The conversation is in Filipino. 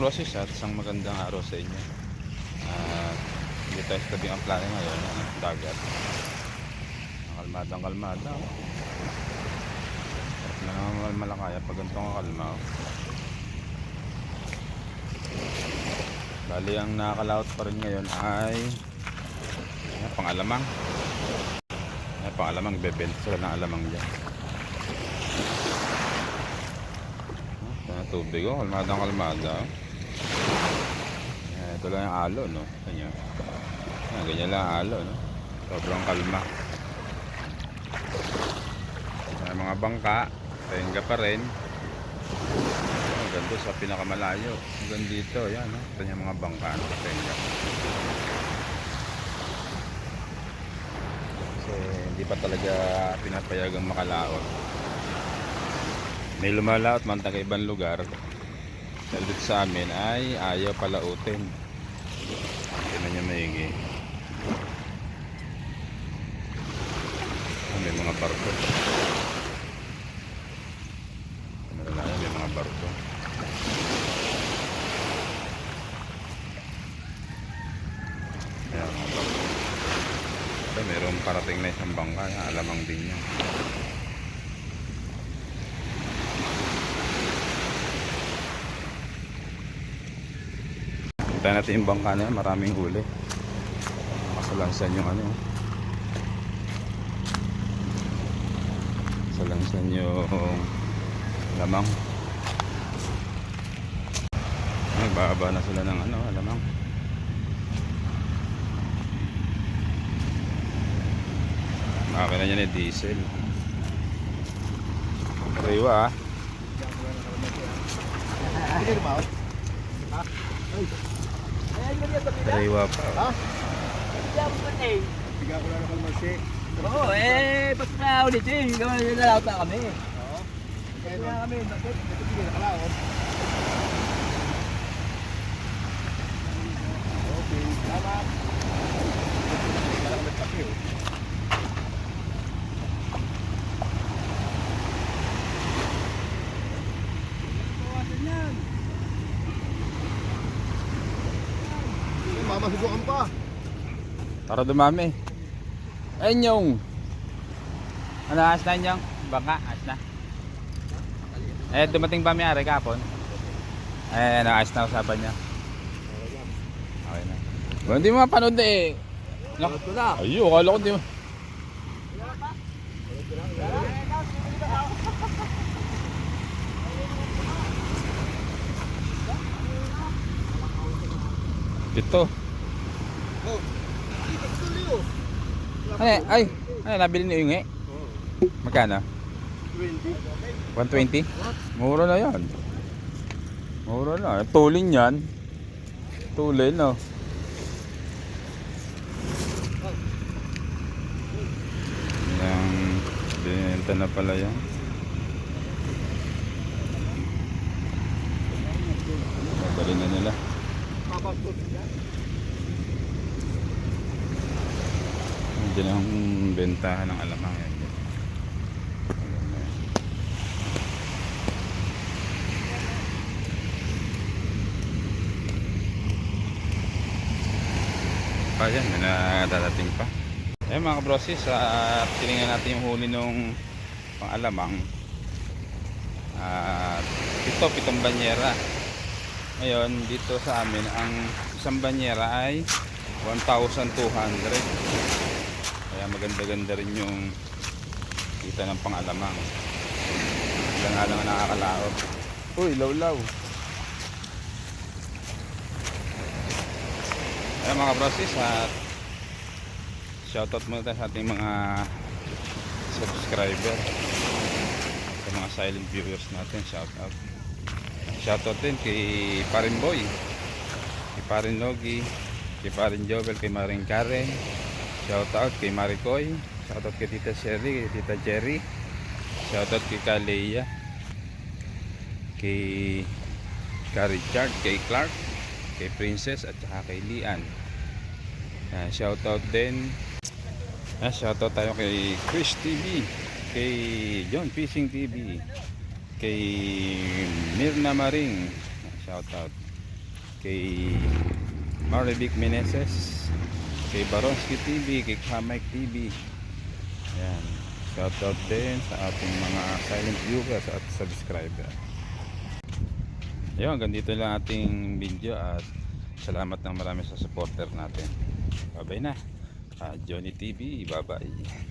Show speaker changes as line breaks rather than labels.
Closes at isang magandang araw sa inyo. At hindi tayo sa ang plano ngayon, ang dagat. Kalmadang kalmada. Sarap na naman malakaya pag ganito ang kalma. Bali ang nakakalaot pa rin ngayon ay ayan, pang alamang. Ayan, pang alamang, bebenta sila ng alamang dyan. Na tubig oh, kalmadang kalmada. oh. Ayan, ito lang yung alo, no? Ganyan. Ayan, ganyan lang ang alo, no? Sobrang kalma. Ayan, mga bangka, tenga pa rin. Ganda sa pinakamalayo. Hanggang dito, yan, no? Ito yung mga bangka, no? Tenga. Hindi pa talaga pinapayagang makalaot. May lumalaot man taga ibang lugar. Dahil sa amin ay ayaw palautin. Tingnan niyo maigi. Ah, May mga barko. Ano na lang, may mga barko. Ayan, mga barko. Mayroong parating na isang bangka. Alamang din yan. Kita natin yung bangka na yan, maraming huli. Makasalansan yung ano. Salansan yung lamang. Ay, bababa na sila ng ano, lamang. Makakina niya ni diesel. Kariwa ah. Kariwa pa.
Oo, eh, ba't na ulit eh? Gawin na na kami. Oo. Kaya na kami, bakit? Bakit hindi nakalaot? Mamasubukan pa.
Para dumami. Ayun yung. Ano, as na yung bangka, as na. Eh, dumating ba may ari kapon? Eh, ano, as na usapan niya. Okay na. Well, hindi mo mapanood na eh. Nak-
Ito na.
Ayun, akala ko hindi mo. Ito. Ay, ay, ay, nabili ni Unge. Magkano? 120? Mura na yan. Mura na. Tulin yan. Tulin, no? Yang binenta na pala yan. Babali na nila. Diyan ang bentahan ng alamang yan. Pa yan, may nadadating pa. Eh mga kabrosis, uh, tinignan natin yung huli nung pangalamang. At ito, pitong banyera. Ngayon, dito sa amin, ang isang banyera ay 1,200. Kaya maganda-ganda rin yung kita ng pangalamang. Ilang nga lang ang nakakalaot. Uy, lawlaw. Ayan mga brosis at shoutout muna tayo sa ating mga subscriber sa mga silent viewers natin shoutout shoutout din kay Parin Boy kay Parin Logi kay Parin Jovel kay Maring Karen shoutout kay Maricoy shoutout kay Tita Sherry kay Tita Jerry shoutout kay Kaleia kay Ka Richard kay Clark kay Princess at saka kay Lian Yan, shoutout din. Yan, shoutout tayo kay Chris TV, kay John Fishing TV, kay Mirna Maring. Yan, Shoutout. Kay Marivic Meneses, kay Baronski TV, kay Kamay TV. Yan. Shoutout din sa ating mga silent viewers at subscriber. Ayun, hanggang dito lang ating video at salamat ng marami sa supporter natin. Bye-bye na. Ah, Johnny TV, bye-bye.